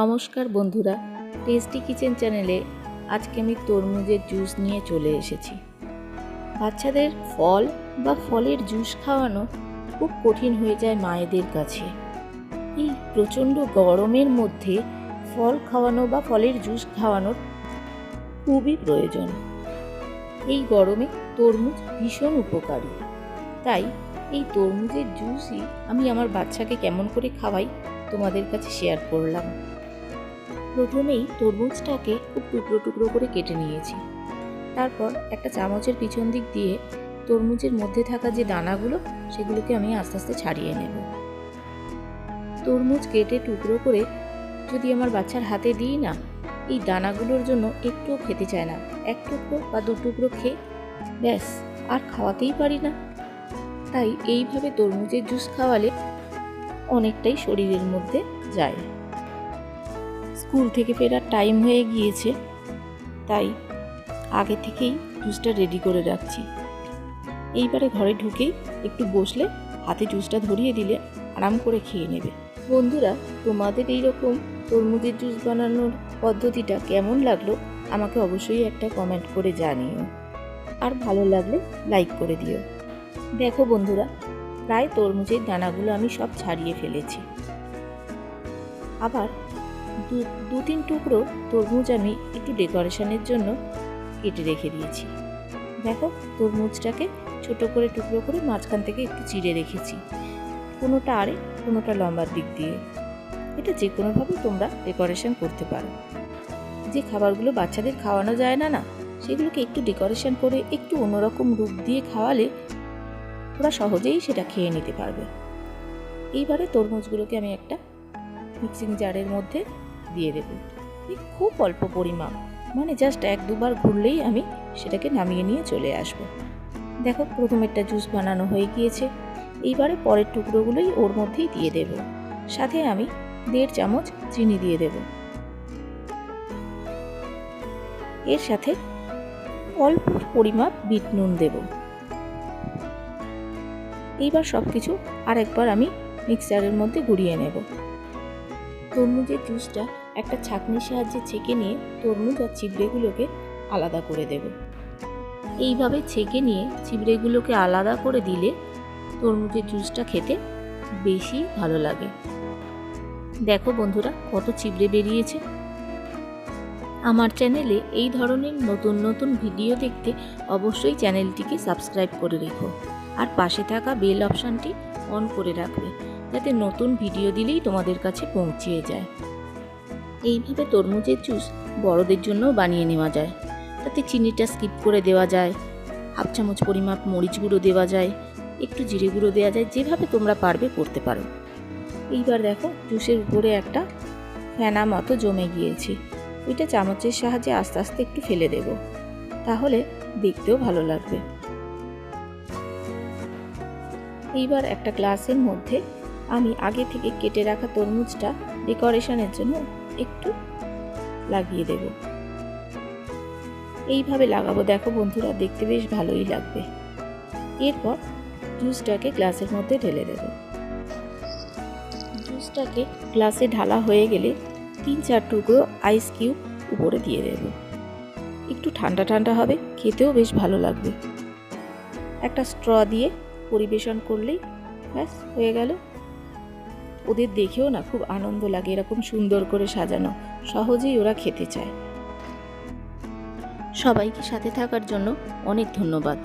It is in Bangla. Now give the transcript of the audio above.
নমস্কার বন্ধুরা, টেস্টি কিচেন চ্যানেলে আজকে আমি তরমুজের জুস নিয়ে চলে এসেছি। বাচ্চাদের ফল বা ফলের জুস খাওয়ানো খুব কঠিন হয়ে যায় মায়েদের কাছে। এই প্রচণ্ড গরমের মধ্যে ফল খাওয়ানো বা ফলের জুস খাওয়ানোর খুবই প্রয়োজন। এই গরমে তরমুজ ভীষণ উপকারী। তাই এই তরমুজের জুসই আমি আমার বাচ্চাকে কেমন করে খাওয়াই তোমাদের কাছে শেয়ার করলাম। প্রথমেই তরমুজটাকে খুব টুকরো টুকরো করে কেটে নিয়েছি। তারপর একটা চামচের পিছন দিক দিয়ে তরমুজের মধ্যে থাকা যে দানাগুলো, সেগুলোকে আমি আস্তে আস্তে ছাড়িয়ে নেব। তরমুজ কেটে টুকরো করে যদি আমার বাচ্চার হাতে দিই না, এই দানাগুলোর জন্য একটুও খেতে চায় না। এক টুকরো বা দু টুকরো খেয়ে ব্যাস, আর খাওয়াতেই পারি না। তাই এইভাবে তরমুজের জুস খাওয়ালে অনেকটাই শরীরের মধ্যে যায়। স্কুল থেকে ফেরার টাইম হয়ে গিয়েছে, তাই আগে থেকেই জুসটা রেডি করে রাখছি। এইবারে ঘরে ঢুকেই একটু বসলে হাতে জুসটা ধরিয়ে দিলে আরাম করে খেয়ে নেবে। বন্ধুরা, তোমাদের এই রকম তরমুজের জুস বানানোর পদ্ধতিটা কেমন লাগল আমাকে অবশ্যই একটা কমেন্ট করে জানিও। আর ভালো লাগলে লাইক করে দিও। দেখো বন্ধুরা, প্রায় তরমুজের দানাগুলো আমি সব ছাড়িয়ে ফেলেছি। আবার দু তিন টুকরো তরমুজ আমি একটু ডেকোরেশনের জন্য কেটে রেখে দিয়েছি। দেখো, তরমুজটাকে ছোট করে টুকরো করে মাঝখান থেকে একটু চিড়ে রেখেছি। কোনোটা আরে কোনোটা লম্বার দিক দিয়ে। এটা যে কোনোভাবে তোমরা ডেকোরেশন করতে পারো। যে খাবারগুলো বাচ্চাদের খাওয়ানো যায় না না, সেগুলোকে একটু ডেকোরেশন করে একটু অন্যরকম রূপ দিয়ে খাওয়ালে ওরা সহজেই সেটা খেয়ে নিতে পারবে। এইবারে তরমুজগুলোকে আমি একটা মিক্সিং জারের মধ্যে দিয়ে দেব। খুব অল্প পরিমাণ মানে জাস্ট এক দুবার ঘুরলেই আমি সেটাকে নামিয়ে নিয়ে চলে আসব। দেখো প্রথমেরটা জুস বানানো হয়ে গিয়েছে, এইবারে পরের টুকরোগুলোই ওর মধ্যেই দিয়ে দেব। সাথে আমি দেড় চামচ চিনি দিয়ে দেব। এর সাথে অল্প পরিমাপ বিট নুন দেব। এইবার সব কিছু আরেকবার আমি মিক্সারের মধ্যে গুঁড়িয়ে নেব। তরমুজের জুসটা একটা ছাঁকনির সাহায্যে ছেঁকে নিয়ে তরমুজ আর চিবড়েগুলোকে আলাদা করে দেব। এইভাবে ছেঁকে নিয়ে চিবড়েগুলোকে আলাদা করে দিলে তরমুজের জুসটা খেতে বেশি ভালো লাগে। দেখো বন্ধুরা, কত চিবড়ে বেরিয়েছে। আমার চ্যানেলে এই ধরনের নতুন নতুন ভিডিও দেখতে অবশ্যই চ্যানেলটিকে সাবস্ক্রাইব করে রেখো আর পাশে থাকা বেল অপশানটি অন করে রাখবে, যাতে নতুন ভিডিও দিলেই তোমাদের কাছে পৌঁছিয়ে যায়। এইভাবে তরমুজের জুস বড়দের জন্যও বানিয়ে নেওয়া যায়। তাতে চিনিটা স্কিপ করে দেওয়া যায়। হাফ চামচ পরিমাপ মরিচ গুঁড়ো দেওয়া যায়। একটু জিরে গুঁড়ো দেওয়া যায়, যেভাবে তোমরা পারবে করতে পারো। এইবার দেখো, জুসের উপরে একটা ফেনা মতো জমে গিয়েছে। ওইটা চামচের সাহায্যে আস্তে আস্তে একটু ফেলে দেব। তাহলে দেখতেও ভালো লাগবে। এইবার একটা গ্লাসের মধ্যে আমি আগে থেকে কেটে রাখা তরমুজটা ডেকোরেশনের জন্য একটু লাগিয়ে দেব। এইভাবে লাগাবো। দেখো বন্ধুরা, দেখতে বেশ ভালোই লাগবে। এরপর জুসটাকে গ্লাসের মধ্যে ঢেলে দেব। জুসটাকে গ্লাসে ঢালা হয়ে গেলে তিন চার টুকরো আইস কিউব উপরে দিয়ে দেব। একটু ঠান্ডা ঠান্ডা হবে, খেতেও বেশ ভালো লাগবে। একটা স্ট্র দিয়ে পরিবেশন করলেই ব্যাস, হয়ে গেল। ওদের দেখেও না খুব আনন্দ লাগে এরকম সুন্দর করে সাজানো। সহজেই ওরা খেতে চায়। সবাইকে সাথে থাকার জন্য অনেক ধন্যবাদ।